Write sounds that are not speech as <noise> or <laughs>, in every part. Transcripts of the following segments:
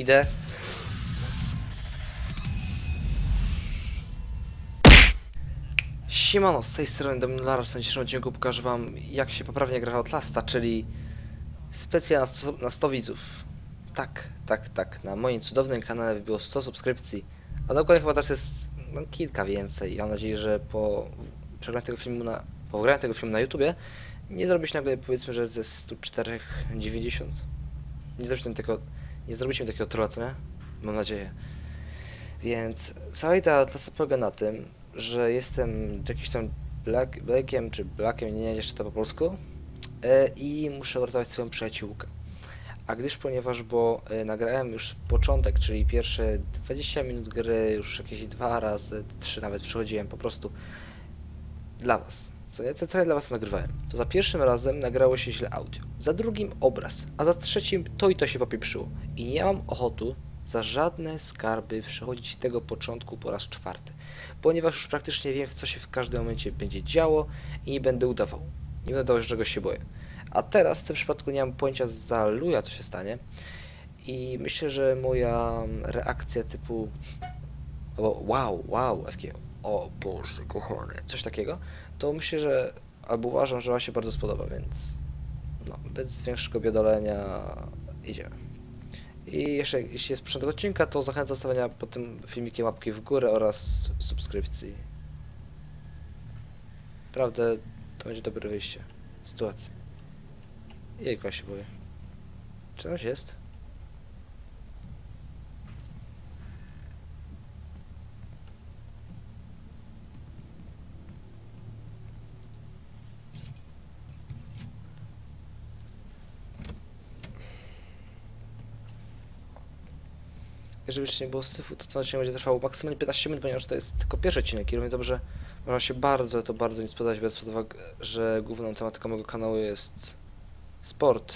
Idę. Siemano, z tej strony Dominulara, w dzisiejszym odcinku pokażę wam jak się poprawnie gra Outlasta, czyli specjal na 100, na 100 widzów. Tak, tak, tak, na moim cudownym kanale wybiło 100 subskrypcji, a dokładnie chyba teraz jest no, kilka więcej. Mam nadzieję, że po przegraniu tego filmu na, po tego filmu na YouTubie nie zrobić nagle powiedzmy, że ze 104 90. Nie zrobić tego, nie zrobicie mi takiego trolla, co nie? Mam nadzieję. Więc cała idea Atlasa polega na tym, że jestem jakimś tam Black, Blackiem czy Blackiem, nie wiem jeszcze to po polsku e, i muszę uratować swoją przyjaciółkę. A gdyż ponieważ, bo e, nagrałem już początek, czyli pierwsze 20 minut gry, już jakieś dwa razy, trzy nawet przychodziłem po prostu dla was. Co nie? Te trochę dla was nagrywałem. To za pierwszym razem nagrało się źle audio, za drugim obraz, a za trzecim to i to się popieprzyło. I nie mam ochotu za żadne skarby przechodzić tego początku po raz czwarty, ponieważ już praktycznie wiem, co się w każdym momencie będzie działo i nie będę udawał. Nie będę udawał, że czegoś się boję. A teraz w tym przypadku nie mam pojęcia za luja, co się stanie. I myślę, że moja reakcja typu wow, wow, takie o Boże, kochany, coś takiego, to myślę, że albo uważam, że Wam się bardzo spodoba, więc no, bez większego biodolenia idziemy. I jeszcze, jeśli jest początek odcinka, to zachęcam do stawiania pod tym filmikiem łapki w górę oraz subskrypcji. Naprawdę, to będzie dobre wyjście z sytuacji. Jejku, ja się boję. Czy coś jest? Żeby jeszcze nie było syfu, to ten odcinek będzie trwał maksymalnie 15 minut, ponieważ to jest tylko pierwszy odcinek i równie dobrze można się bardzo, to bardzo nie spodobać, biorąc pod uwagę, że główną tematyką mojego kanału jest sport,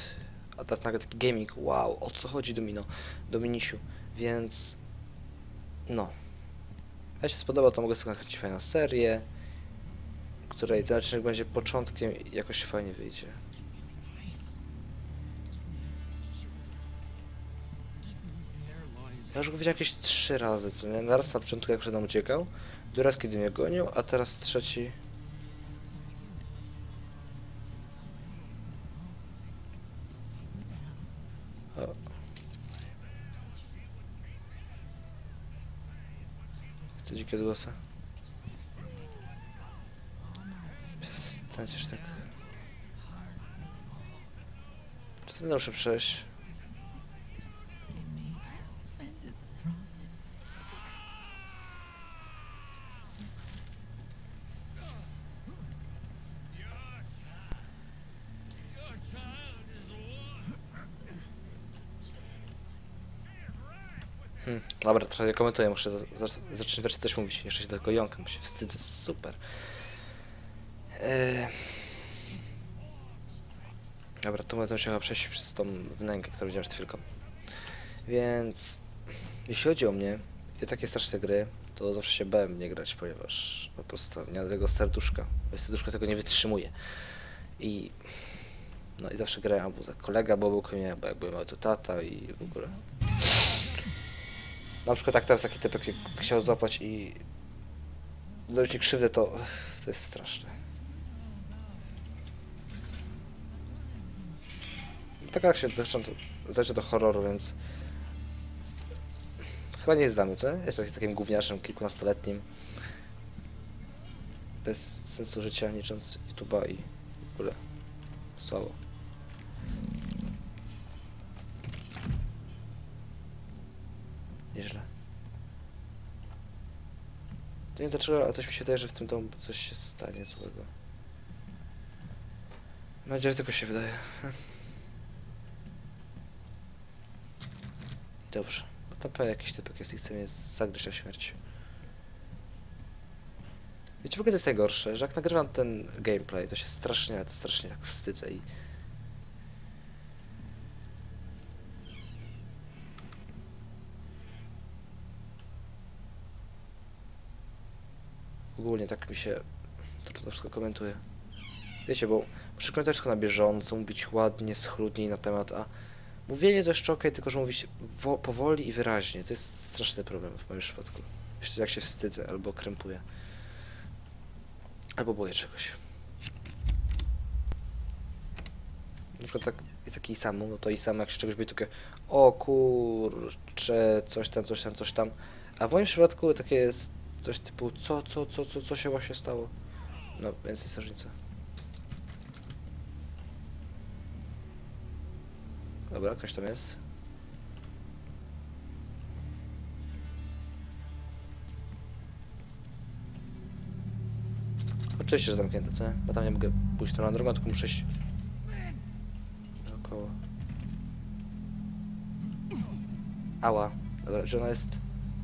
a teraz nagle taki gaming, wow, o co chodzi Domino, Dominisiu, więc no. Jak się spodoba, to mogę sobie nakręcić fajną serię, której ten odcinek będzie początkiem i jakoś fajnie wyjdzie. Ja już go widziałem jakieś trzy razy, co nie? Raz na początku jak przed mną uciekał, drugi raz kiedy mnie gonił, a teraz trzeci... Te dzikie głosy. Przestańcie tak. Czy to muszę przejść? Hmm, dobra, trochę nie komentuję, muszę za- za- zacząć wreszcie coś mówić. Jeszcze się tylko jąkam, bo się wstydzę, super. Eee... Dobra, tu będę musiał przejść przez tą wnękę, którą widziałem przed chwilką. Więc jeśli chodzi o mnie i o takie straszne gry, to zawsze się bałem nie grać, ponieważ po prostu nie mam tego serduszka. Moje serduszko tego nie wytrzymuje. I no i zawsze grałem albo za kolega, bo był mnie, albo jak byłem to tata i w ogóle. Na przykład tak teraz taki typek chciał złapać i zrobić krzywdę, to to jest straszne. Tak jak się zaczyna do horroru, więc chyba nie zdamy, co? Jeszcze jest takim gówniarzem kilkunastoletnim. Bez sensu życia, nicząc YouTube'a i w ogóle słabo. Nieźle. To nie dlaczego, ale coś mi się wydaje, że w tym domu coś się stanie złego. Mam nadzieję, że tylko się wydaje. <laughs> Dobrze. Bo tam pewnie jakiś typek jest i chce mnie zagryźć o śmierć. Wiecie, w ogóle to jest najgorsze, że jak nagrywam ten gameplay, to się strasznie, to strasznie tak wstydzę i... Ogólnie tak mi się to, to wszystko komentuje. Wiecie, bo komentować wszystko na bieżąco, mówić ładnie, schludniej na temat, a Mówienie to jeszcze okej, tylko że mówi się wo- powoli i wyraźnie. To jest straszny problem w moim przypadku. Jeszcze jak się wstydzę albo krępuję. Albo boję czegoś. Na przykład tak, jest taki Isamu, no to Isamu jak się czegoś boi, takie o kurcze, coś tam, coś tam, coś tam. A w moim przypadku takie jest coś typu co, co, co, co, co się właśnie stało. No, więc jest różnica. Dobra, ktoś tam jest. Oczywiście, że zamknięte, co? Bo tam nie mogę pójść na drogą, tylko muszę iść dookoła. Ała. Dobra, gdzie ona jest?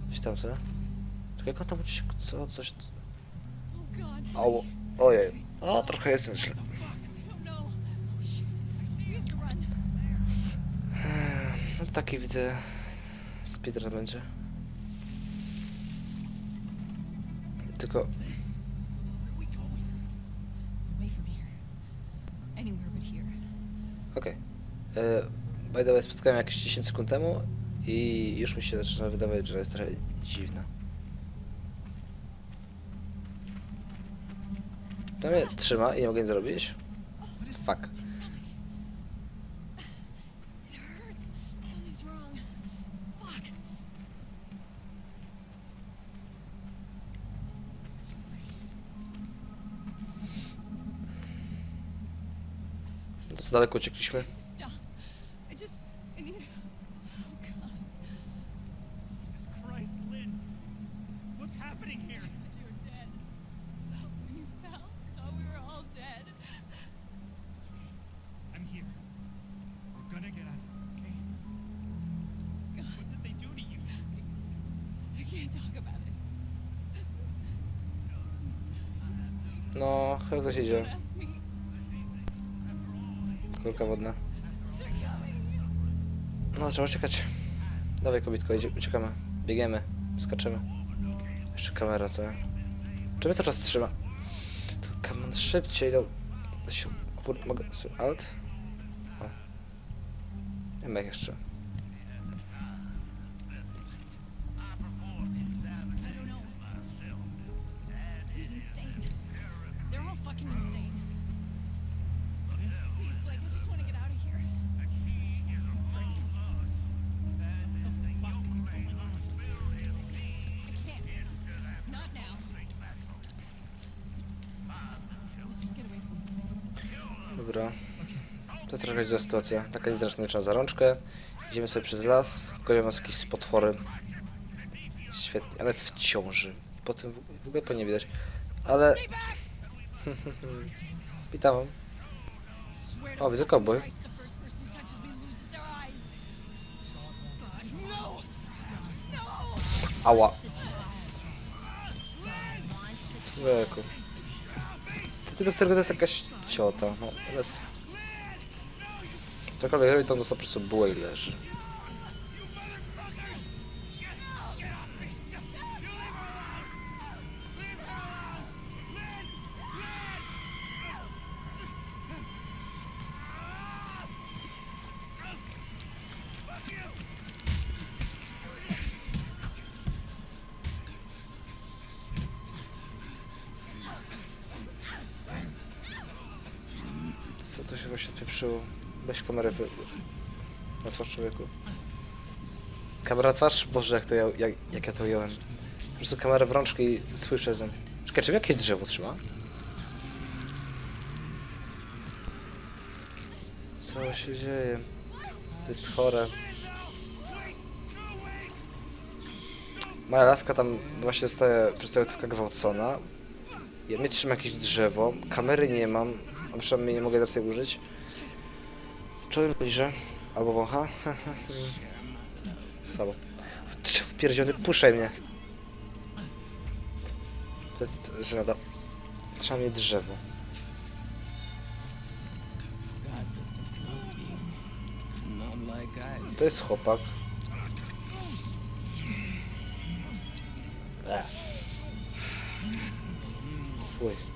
Gdzieś tam, co? Tylko jak on tam uciekł? Co? Coś... Ało. Ojej. O, trochę jestem źle. Run. No taki widzę... Speedrun będzie. Tylko... Okej. Okay. By the way, spotkałem jakieś 10 sekund temu i już mi się zaczyna wydawać, że jest trochę dziwna. To mnie trzyma i nie mogę nic zrobić. Fuck. My stomach. It hurts. Something's wrong. No, chyba ktoś idzie. Kulka wodna. No, trzeba uciekać. Dawaj kobietko, idzie, uciekamy. Biegniemy, skaczemy. Jeszcze kamera, co? Czy mnie cały czas trzyma? To kamen szybciej, no. Siu, Kur... mogę... Alt? O. Nie wiem jak jeszcze. He's insane. They're all fucking insane. Please, Blake, I just want to get out of here. I'm pregnant. The fuck is going on? I can't. Not now. Let's just get away from this place. Dobra. To jest trochę dziwna sytuacja. Taka niezręczna trzeba za rączkę. Idziemy sobie przez las. Goją nas jakieś potwory. Świetnie. Ale jest w ciąży. Potem w, w ogóle po nie widać. Ale... Stay back! <laughs> Witam. O, widzę! No! Ała. Weku. Typ, którego to jest jakaś ciota. No, bez... Cokolwiek robi, to on po prostu bułej leży. Się pieprzyło? Weź kamerę wy... na twarz człowieku. Kamera twarz? Boże, jak to ja, jak, jak ja to ująłem. Po prostu kamerę w rączkę i słyszę z Czekaj, czy jakieś drzewo trzyma? Co się dzieje? To jest chore. Moja laska tam właśnie zostaje przedstawia taka gwałcona. Ja mnie trzyma jakieś drzewo, kamery nie mam, a przynajmniej nie mogę teraz jej użyć. Czołem bliżej, albo wącha. <laughs> Słabo. Wpierdziony, puszczaj mnie. To jest żenada. Trzyma mnie drzewo. To jest chłopak. Ech. Fuj.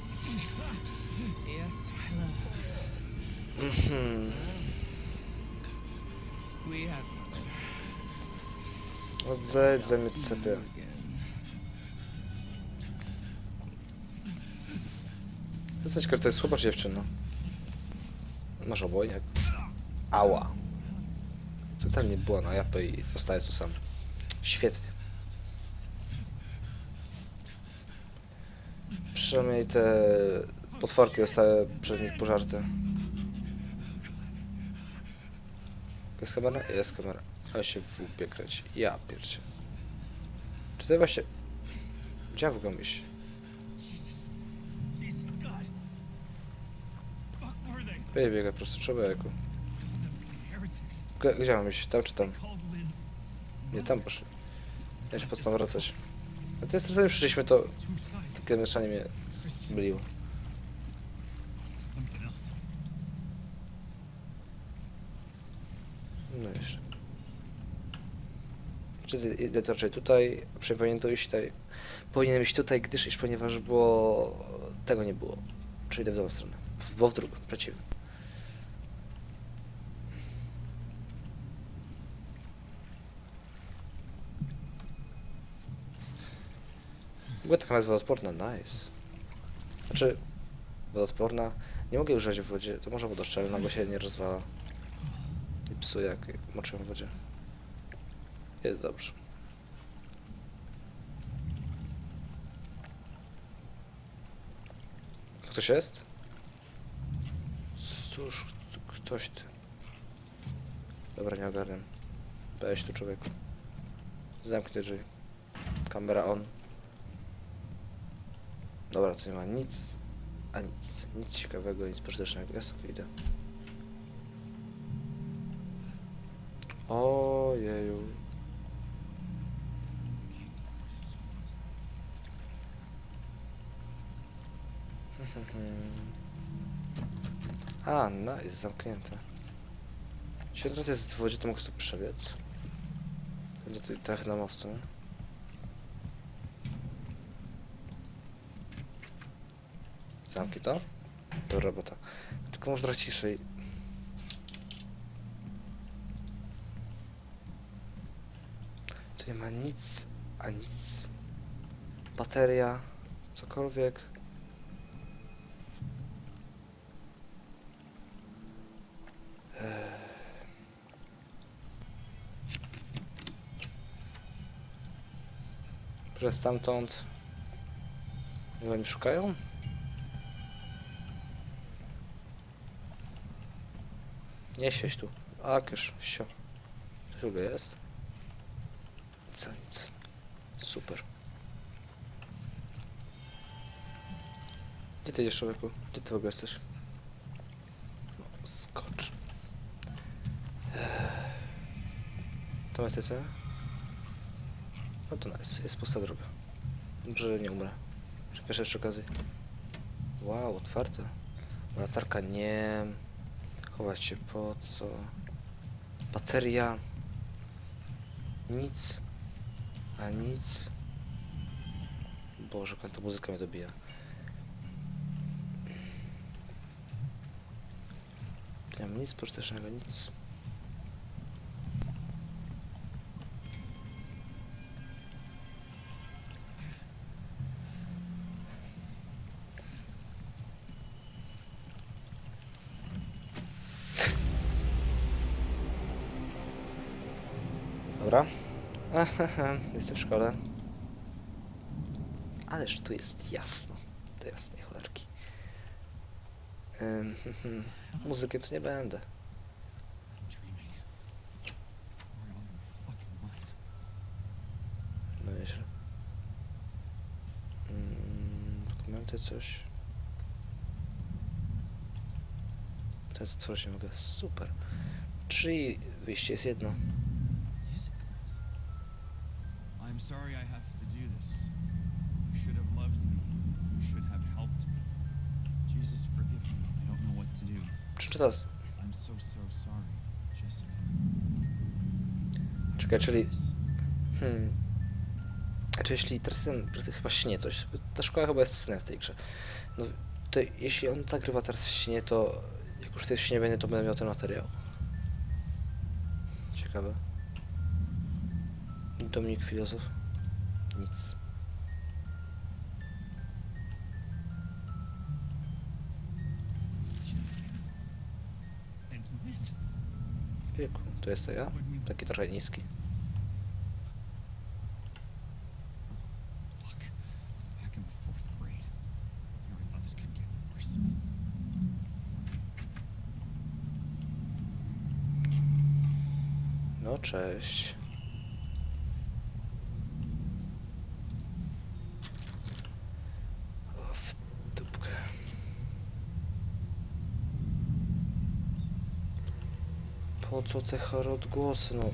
Mhm. no Odzejdź you cepie. again. To jest to chłopak czy dziewczyna? Masz obojnie. Ała. Centralnie była na japę i zostaje tu sam. Świetnie. Przynajmniej te potworki zostały przez nich pożarte. Jest kamera? Jest kamera. Ale się w łupie kręci. Ja pierdzie. Czy tutaj właśnie... Gdzie w ogóle iść? Biegaj, biegaj, po prostu człowieku. Gdzie mam iść? Tam czy tam? Nie, tam poszli. Ja się po mam wracać. A to jest zanim przyszliśmy, to takie mieszanie mnie zmyliło. Something else. No jeszcze. Raczej tutaj, iść tutaj. Powinienem iść tutaj, gdyż iż ponieważ było... tego nie było. Czyli idę w drugą stronę. Bo w drugą, przeciwnie. Ogóle taka nazwa wodoodporna, nice. Znaczy, wodoodporna. Nie mogę używać w wodzie, to może wodoszczelna, bo się nie rozwala. I psuje jak moczę w wodzie. Jest dobrze. Ktoś jest? Cóż, ktoś ty. Dobra, nie ogarniam. Weź tu człowieku. Zamknij drzwi. Kamera on. Dobra, tu nie ma nic. A nic. Nic ciekawego, nic pożytecznego. Ja sobie idę. Ojeju. A, no jest zamknięte. Jeśli teraz jest w wodzie, to mogę sobie przebiec. Będzie tu trafię na most, nie? Zamki to? To robota. Tylko może trochę ciszej. Tu nie ma nic, a nic. Bateria, cokolwiek. Przez stamtąd. Nie oni szukają? Nie świeć tu. A, kysz, sio. Druga jest. Co nic. Super. Gdzie ty idziesz, człowieku? Gdzie ty w ogóle jesteś? No, skocz. Ech. No to nice, jest pusta droga. Dobrze, że nie umrę. Przy pierwszej przy okazji. Wow, otwarte. Latarka nie. Chować się po co? Bateria. Nic. A nic. Boże, ta muzyka mnie dobija. Nie mam nic pożytecznego, nic. <laughs> Jestem w szkole. Ależ tu jest jasno. Do jasnej cholerki. Ym, Muzykiem tu nie będę. No nieźle. Mm, dokumenty, coś. Teraz otworzyć mogę. Super. Czyli wyjście jest jedno. I'm sorry I have to do this. You should have loved me. You should have helped me. Jesus, forgive me. I don't know what to do. Czy teraz? I'm so, so sorry, Jessica. Czekaj, czyli-. Hmm. Znaczy jeśli teraz ten, chyba śnie coś. Ta szkoła chyba jest snem w tej grze. No to jeśli on tak grywa teraz w śnie, to jak już tutaj w śnie będę, to będę miał ten materiał. Ciekawe. Dominik Filozof. Nic. Wieku, to jest to ja? Taki trochę niski. Fuck. Back in the fourth grade. I really thought this could get worse. No cześć. O, w dupkę. Po co te chore odgłosy, no?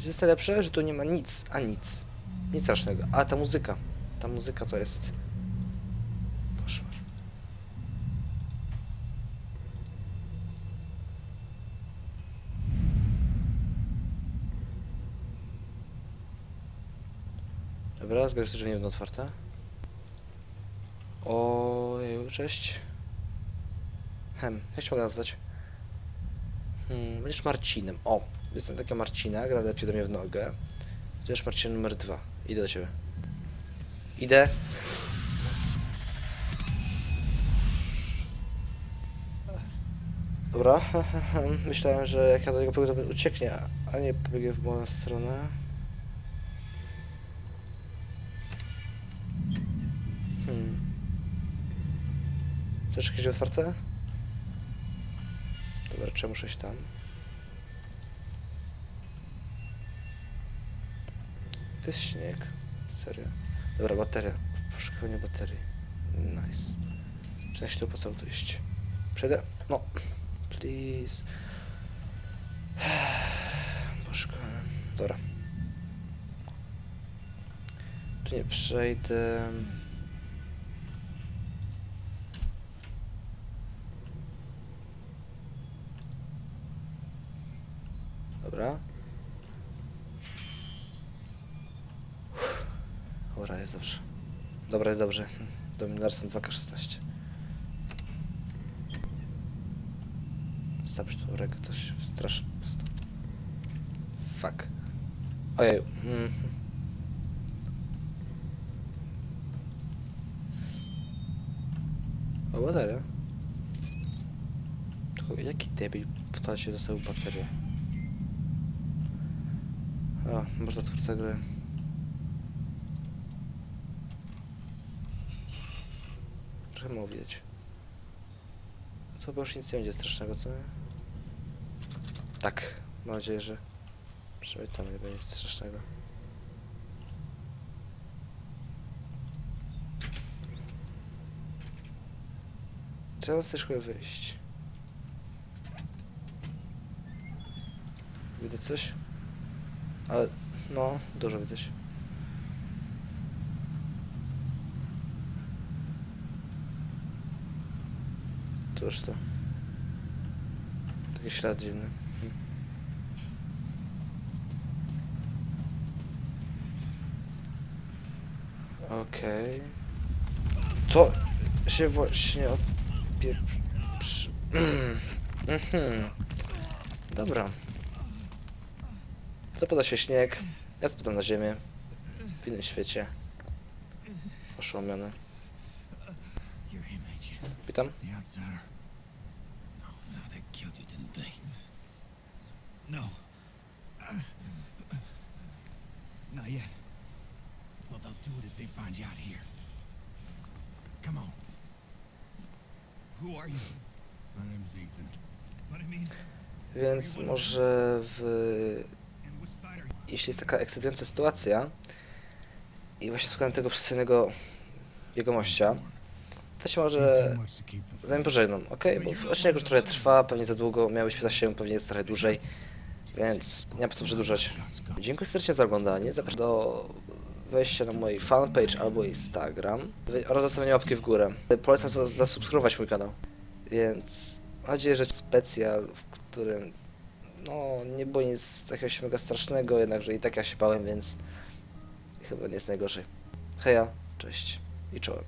Jest najlepsze, że tu nie ma nic, a nic. Nic strasznego. A ta muzyka. Ta muzyka to jest... Koszmar. Dobra, się, że nie będą otwarte. Ojeju, cześć. Hem, jak się mogę nazwać? Hmm, będziesz Marcinem. O, jestem taka Marcina, gra lepiej do mnie w nogę. Jest Marcin numer dwa. Idę do ciebie. Idę. Dobra, <laughs> myślałem, że jak ja do niego pobiegę, to ucieknie, a nie pobiegnie w moją stronę. Hmm. Też jakieś otwarte? Dobra, czy muszę tam? To jest śnieg. Serio. Dobra, bateria. Poszukiwanie baterii. Nice. Się tu po co tu iść? Przejdę? No. Please. <sighs> Poszukiwanie. Dobra. Tu nie przejdę. Dobra. Dobra, jest dobrze. Dobra, jest dobrze. Dominarson 2K16. Stawisz tu rękę, to się straszy po prostu. Fuck. Ojej. Mhm. O, bateria. Tylko jaki debil w się dostał baterię? A, można twórca gry. Widać. To chyba już nic nie będzie strasznego, co nie? Tak, mam nadzieję, że przynajmniej tam nie będzie strasznego. Trzeba z tej szkoły wyjść. Widać coś? Ale, no, dużo widać. Cóż to? Taki ślad dziwny. Okej. Co się właśnie odpieprz... <clears throat> Mhm. Dobra. Zapada się śnieg. Ja spadam na ziemię. W innym świecie. Oszołomiony. Witam. Więc może w... Jeśli jest taka ekscytująca sytuacja i właśnie słucham tego przystojnego jegomościa, to się może zanim pożegnam, ok? Bo odcinek już trochę trwa, pewnie za długo, miał być 15 minut, pewnie jest trochę dłużej, więc nie ma po co przedłużać. Dziękuję serdecznie za oglądanie, zapraszam do wejścia na mój fanpage albo Instagram oraz zostawienia łapki w górę. Polecam za- zasubskrybować mój kanał, więc mam nadzieję, że specjal, w którym no nie było nic takiego się mega strasznego, jednakże i tak ja się bałem, więc chyba nie jest najgorzej. Heja, cześć i czołem.